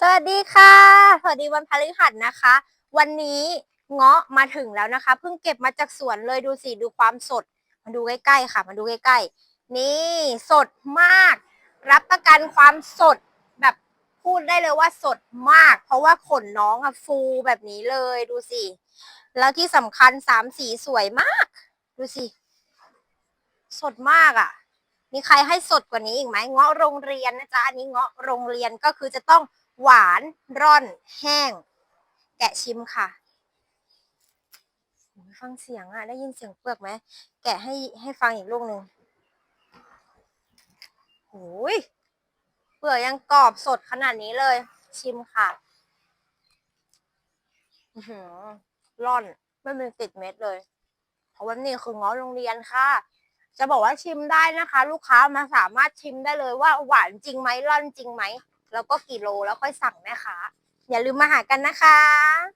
สวัสดีค่ะ สวัสดีวันพฤหัสนะคะ วันนี้เงาะมาถึงแล้วนะคะ เพิ่งเก็บมาจากสวนเลยดูสิดูความสด มาดูใกล้ๆค่ะ มาดูใกล้ๆ นี่สดมาก รับประกันความสดแบบพูดได้เลยว่าสดมาก เพราะว่าขนน้องอะฟูแบบนี้เลยดูสิ แล้วที่สำคัญสามสีสวยมาก ดูสิ สดมากอะ มีใครให้สดกว่านี้อีกไหมเงาะโรงเรียนนะจ๊ะอันนี้เงาะโรงเรียนก็คือจะต้อง หวาน ร่อน แห้ง แกะชิมค่ะ ฟังเสียงอะได้ยินเสียงเปลือกไหม แกะให้ให้ฟังอีกลูกหนึ่งโอ้ยเปลือกยังกรอบสดขนาดนี้เลย ชิมค่ะหือร่อนไม่มีติดเม็ดเลย เพราะว่านี่คืองาะโรงเรียนค่ะ จะบอกว่าชิมได้นะคะ ลูกค้ามาสามารถชิมได้เลยว่าหวานจริงไหมร่อนจริงไหม แล้วก็กี่โลแล้วค่อยสั่งแม่ค้าอย่าลืมมาหากันนะคะ